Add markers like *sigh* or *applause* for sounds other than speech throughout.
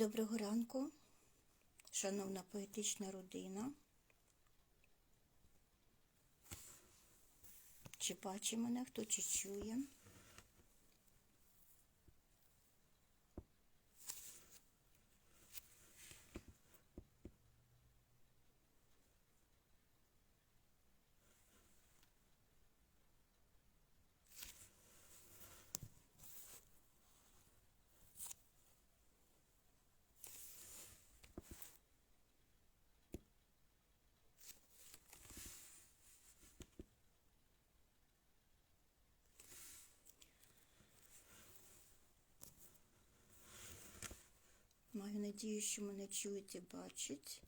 Доброго ранку, шановна поетична родина. Чи бачить мене, хто чи чує? Маю надію, що мене чують і бачать.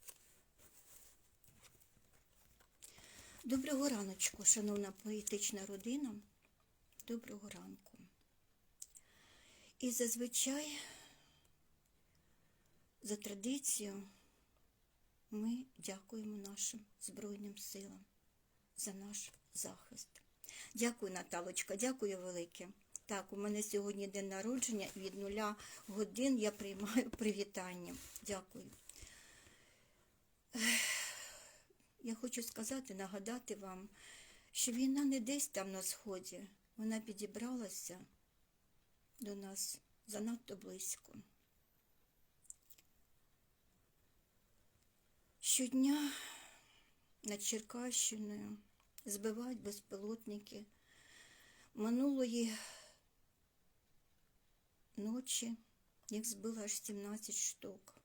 Доброго раночку, шановна поетична родина. Доброго ранку. І зазвичай, за традицією, ми дякуємо нашим Збройним силам за наш захист. Дякую, Наталочка, дякую велике. Так, у мене сьогодні день народження, і від нуля годин я приймаю *laughs* привітання. Дякую. Я хочу сказати, нагадати вам, що війна не десь там на сході, вона підібралася до нас занадто близько. Щодня над Черкащиною збивають безпілотники. Минулої ночі їх збило аж 17 штук.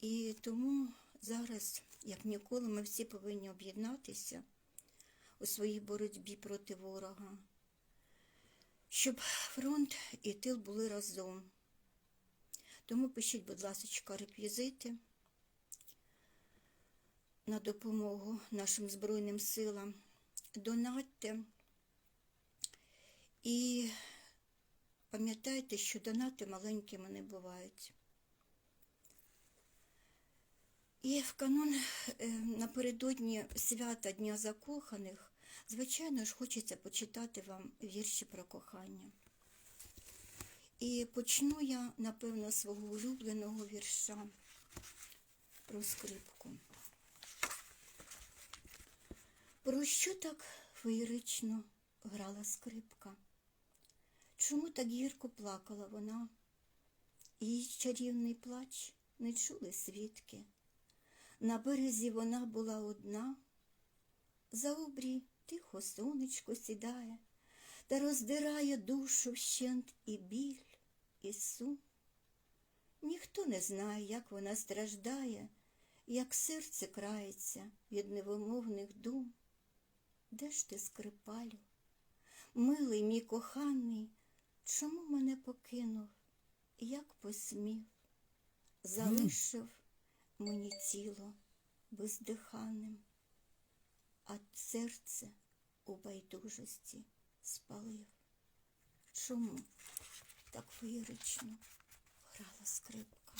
І тому зараз, як ніколи, ми всі повинні об'єднатися у своїй боротьбі проти ворога, щоб фронт і тил були разом. Тому пишіть, будь ласка, реквізити на допомогу нашим Збройним силам. Донатьте. І пам'ятайте, що донати маленькими не бувають. І в канун е, напередодні свята Дня Закоханих, звичайно ж, хочеться почитати вам вірші про кохання. І почну я, напевно, свого улюбленого вірша про скрипку. Про що так феєрично грала скрипка? Чому так гірко плакала вона? Її чарівний плач не чули свідки. На березі вона була одна, за обрій тихо сонечко сідає та роздирає душу вщент і біль, і сум. Ніхто не знає, як вона страждає, як серце крається від невимовних дум. Де ж ти, скрипалю? Милий мій коханий, чому мене покинув, як посмів, залишив мені тіло бездиханним, а серце у байдужості спалив. Чому так феєрично грала скрипка?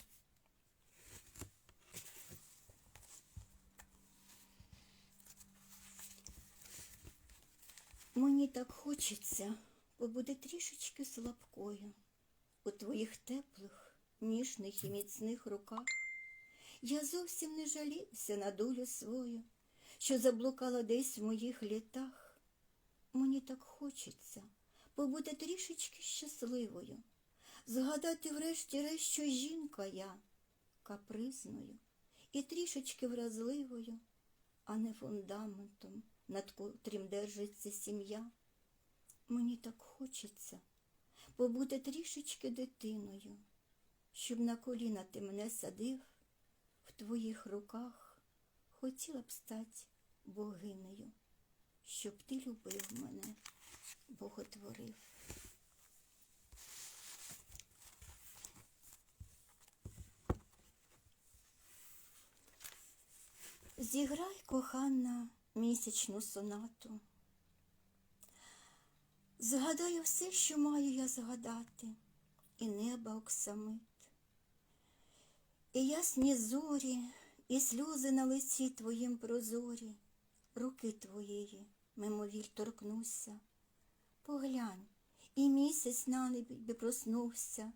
Мені так хочеться побути трішечки слабкою у твоїх теплих, ніжних і міцних руках. Я зовсім не жалівся на долю свою, що заблукала десь в моїх літах. Мені так хочеться побути трішечки щасливою, згадати врешті-решт, що жінка я капризною і трішечки вразливою, а не фундаментом над котрим держиться сім'я. Мені так хочеться побути трішечки дитиною, щоб на коліна ти мене садив в твоїх руках, хотіла б стати богинею, щоб ти любив мене, боготворив. Зіграй, кохана, місячну сонату. Згадаю все, що маю я згадати, і неба оксамит, і ясні зорі, і сльози на лиці твоїм прозорі, руки твоєї, мимовіль торкнуся. Поглянь, і місяць на небі проснувся.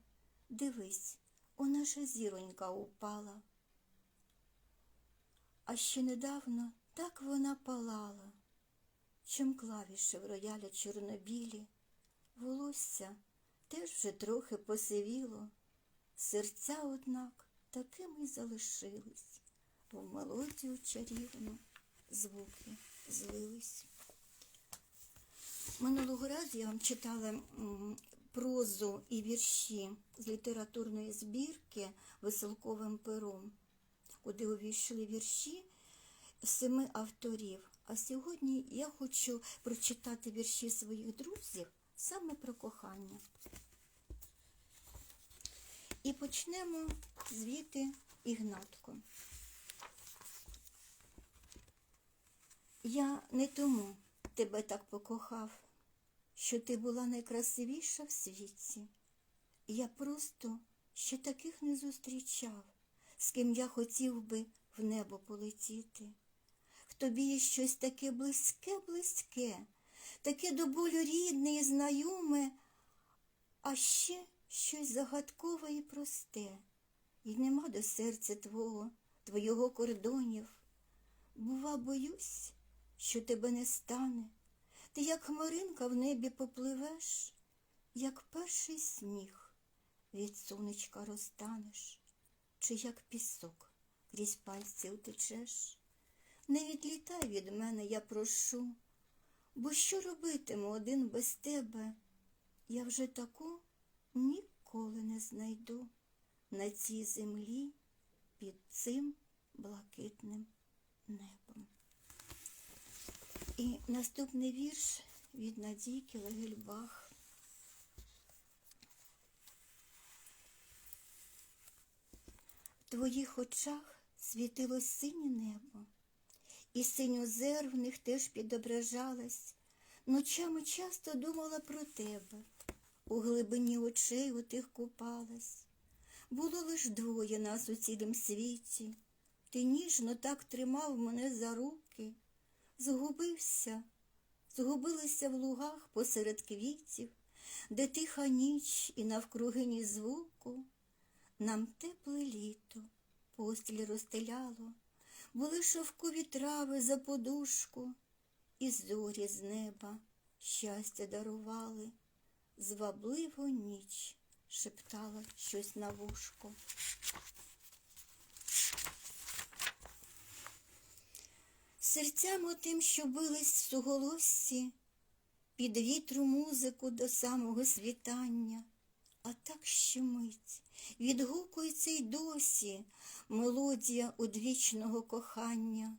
Дивись, о наша зіронька упала. А ще недавно так вона палала, чим клавіші в рояля чорнобілі, волосся теж вже трохи посивіло, серця, однак, такими й залишились, в мелодію чарівну звуки злились. Минулого разу я вам читала прозу і вірші з літературної збірки веселковим пером, куди увійшли вірші семи авторів. А сьогодні я хочу прочитати вірші своїх друзів саме про кохання. І почнемо звідти Ігнатко. Я не тому тебе так покохав, що ти була найкрасивіша в світі. Я просто ще таких не зустрічав, з ким я хотів би в небо полетіти. Тобі є щось таке близьке, близьке, таке до болю рідне і знайоме, а ще щось загадкове і просте, і нема до серця твого, твого кордонів. Бува, боюсь, що тебе не стане, ти, як хмаринка в небі попливеш, як перший сніг від сонечка розтанеш, чи як пісок крізь пальці утечеш. Не відлітай від мене, я прошу, бо що робитиму один без тебе? Я вже таку ніколи не знайду на цій землі під цим блакитним небом. І наступний вірш від Надійки Легельбах. В твоїх очах світило синє небо, і синьозер в них теж підображалась. Ночами часто думала про тебе, у глибині очей у тих купалась. Було лиш двоє нас у цілім світі. Ти ніжно так тримав мене за руки, згубився, згубилися в лугах посеред квітів, де тиха ніч і навкруги ні звуку. Нам тепле літо постіль розстеляло, були шовкові трави за подушку, і зорі з неба щастя дарували, звабливо ніч шептала щось на вушко. Серцям отим, що бились в суголоссі, під вітру музику до самого світання, а так щемить, відгукується й досі мелодія одвічного кохання.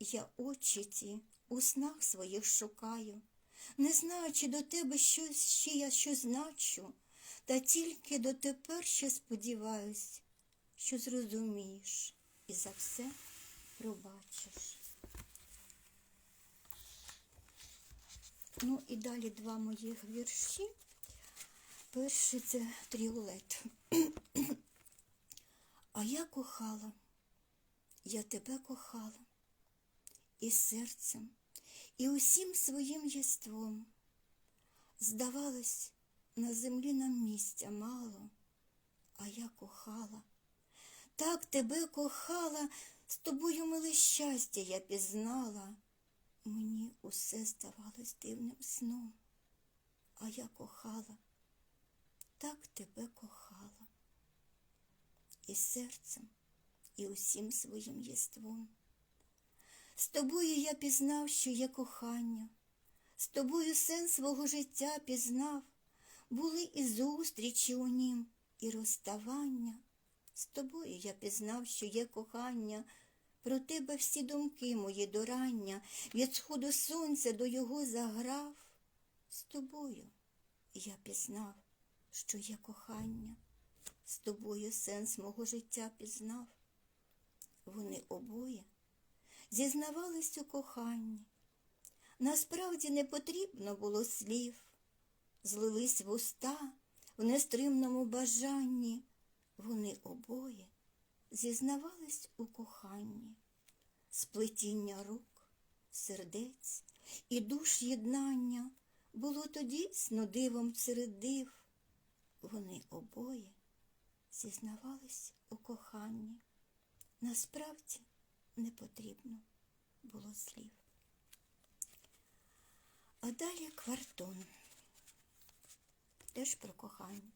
Я очі ті у снах своїх шукаю, не знаю, чи до тебе щось ще я щось значу, та тільки дотепер ще сподіваюсь, що зрозумієш і за все пробачиш. Ну і далі два моїх вірші. Перший це тріолет. А я кохала, я тебе кохала і серцем, і усім своїм єством. Здавалось, на землі нам місця мало, а я кохала. Так тебе кохала, з тобою миле щастя я пізнала. Мені усе здавалось дивним сном, а я кохала, так тебе кохала. І серцем, і усім своїм єством. З тобою я пізнав, що є кохання, з тобою сенс свого життя пізнав, були і зустрічі у нім, і розставання. З тобою я пізнав, що є кохання, про тебе всі думки мої до рання, від сходу сонця до його заграв. З тобою я пізнав, що є кохання, з тобою сенс мого життя пізнав. Вони обоє зізнавались у коханні. Насправді не потрібно було слів, злились в уста в нестримному бажанні. Вони обоє зізнавались у коханні, сплетіння рук, сердець і душ єднання було то дійсно дивом серед див. Вони обоє зізнавались у коханні. Насправді не потрібно було слів. А далі квартон. Теж про кохання.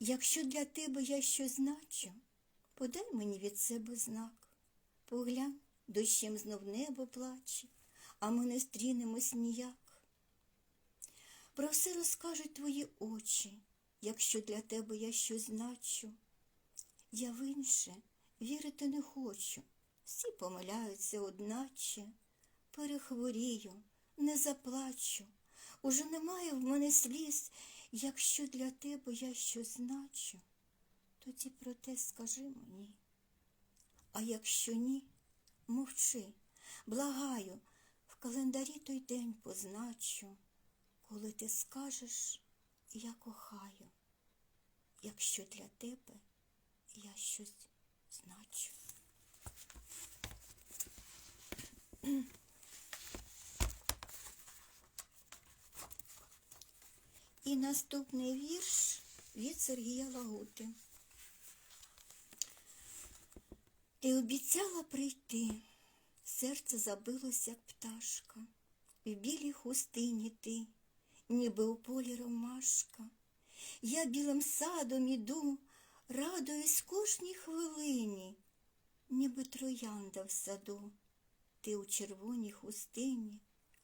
Якщо для тебе я щось значу, подай мені від себе знак. Поглянь, дощем знов небо плаче, а ми не стрінемось ніяк. Про все розкажуть твої очі, якщо для тебе я щось значу. Я в інше вірити не хочу, всі помиляються одначе. Перехворію, не заплачу, уже немає в мене сліз, якщо для тебе я щось значу, тоді про те скажи мені. А якщо ні, мовчи, благаю, в календарі той день позначу, коли ти скажеш, я кохаю, якщо для тебе я щось значу. І наступний вірш від Сергія Лагути. Ти обіцяла прийти, серце забилося, як пташка, в білій хустині ти, ніби у полі ромашка. Я білим садом іду, радуюсь кожній хвилині, ніби троянда в саду, ти у червоній хустині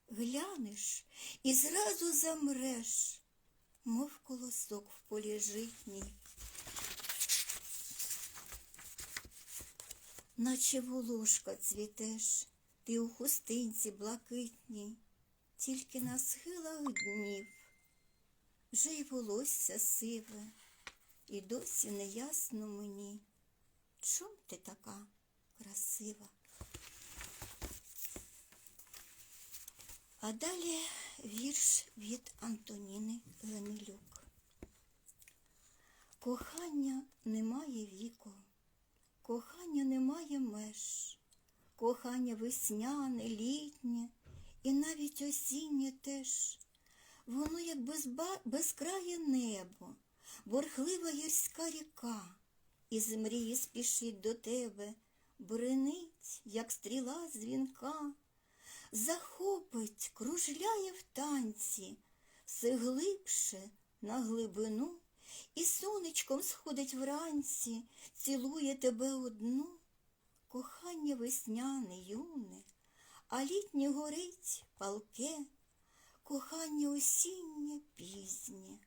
глянеш і зразу замреш, мов колосок в полі житній. Наче волошка цвітеш, ти у хустинці блакитній, тільки на схилах днів, вже й волосся сиве, і досі не ясно мені, чом ти така красива. А далі вірш від Антоніни Генелюк. Кохання немає віку, кохання немає меж, кохання весняне, літнє і навіть осіннє теж. Воно як безба... безкрає небо, борхлива гірська ріка, і з мрії спішить до тебе, бренить, як стріла дзвінка захопить, кружляє в танці, все глибше на глибину, і сонечком сходить вранці, цілує тебе одну, кохання весняне, юне, а літнє горить палке, кохання осіннє пізнє,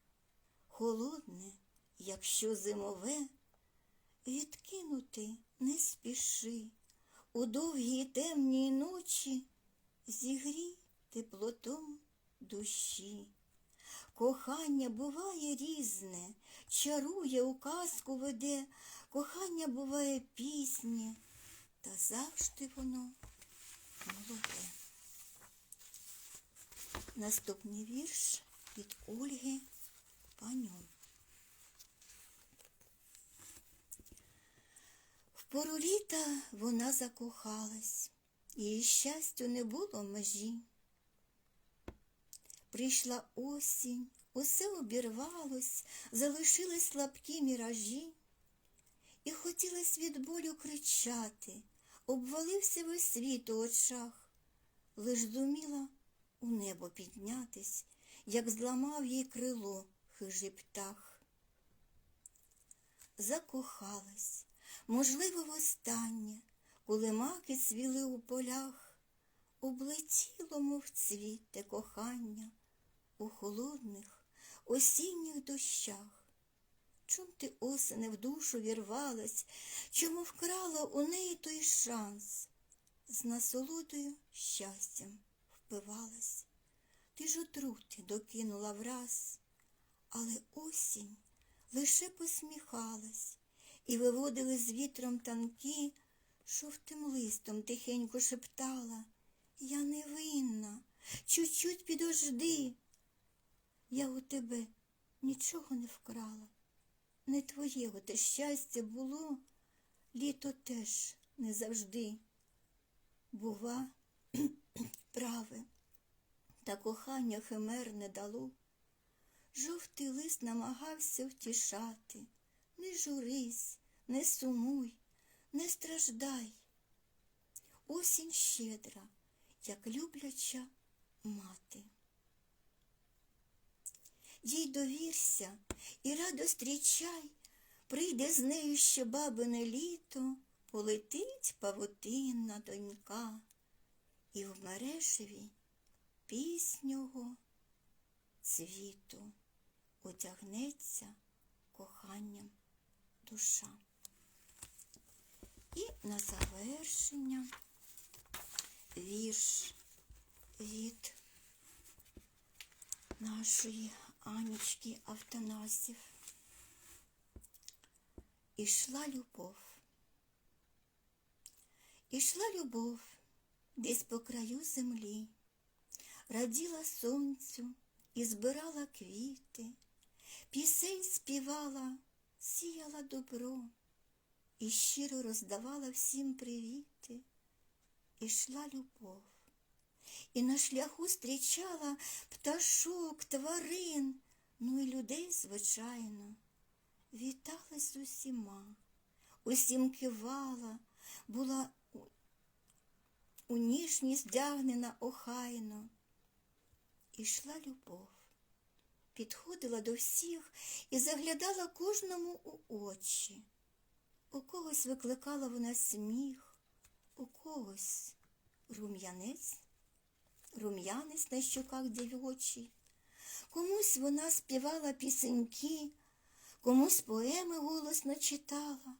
холодне, якщо зимове, відкинути не спіши у довгій темній ночі зігрій теплотом душі. Кохання буває різне, чарує, у казку веде, кохання буває піснє, та завжди воно Наступний вірш від Ольги Паньон. В пору літа вона закохалась. Її щастю не було межі. Прийшла осінь, усе обірвалось, залишились слабкі міражі, і хотілось від болю кричати, обвалився весь світ у очах, лиш зуміла у небо піднятись, як зламав їй крило хижий птах. Закохалась, можливо, востаннє коли маки цвіли у полях, облетіло, мов цвіте кохання у холодних осінніх дощах. Чом ти осене в душу вірвалась, чому вкрала у неї той шанс? З насолодою щастям впивалась, ти ж отрути докинула враз, але осінь лише посміхалась і виводили з вітром танки жовтим листом тихенько шептала Я невинна, чуть-чуть підожди. Я у тебе нічого не вкрала. Не твоєго те щастя було, літо теж не завжди. Бува, праве, та кохання химер не дало. Жовтий лист намагався втішати, не журись, не сумуй, не страждай. Осінь щедра, як любляча мати. Їй довірся і радо зустрічай, прийде з нею ще бабине літо, полетить павутинна донька, і в мережеві піснього цвіту одягнеться коханням душа. І на завершення вірш від нашої Анічки Автонасів. Ішла любов. Ішла любов десь по краю землі, раділа сонцю і збирала квіти, пісень співала, сіяла добро і щиро роздавала всім привіти. Ішла любов, і на шляху зустрічала пташок, тварин, ну і людей, звичайно, віталась з усіма, усім кивала, була у- ніжність вдягнена охайно. Ішла любов, підходила до всіх і заглядала кожному у очі. У когось викликала вона сміх, у когось рум'янець, рум'янець на щоках дівочий, комусь вона співала пісеньки, комусь поеми голосно читала,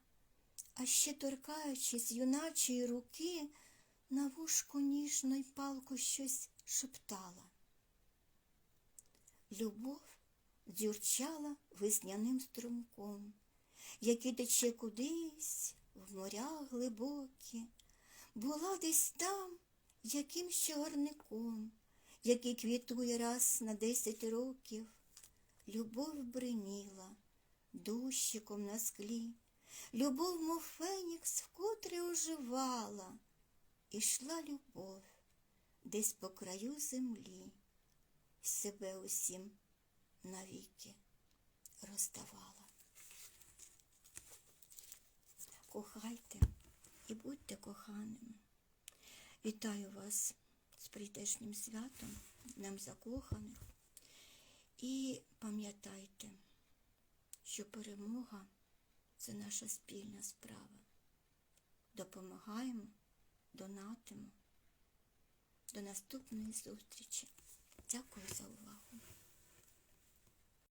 а ще торкаючись юначої руки, на вушко ніжно й палко щось шептала. Любов дзюрчала весняним струмком, який тече кудись в моря глибокі, була десь там якимсь чагарником, який квітує раз на десять років. Любов бриніла дощиком на склі, любов, мов фенікс, вкотре оживала, ішла любов десь по краю землі, себе усім навіки роздавала. Кохайте і будьте коханими. Вітаю вас з прийдешнім святом, Днем закоханих. І пам'ятайте, що перемога це наша спільна справа. Допомагаємо, донатимо. До наступної зустрічі. Дякую за увагу.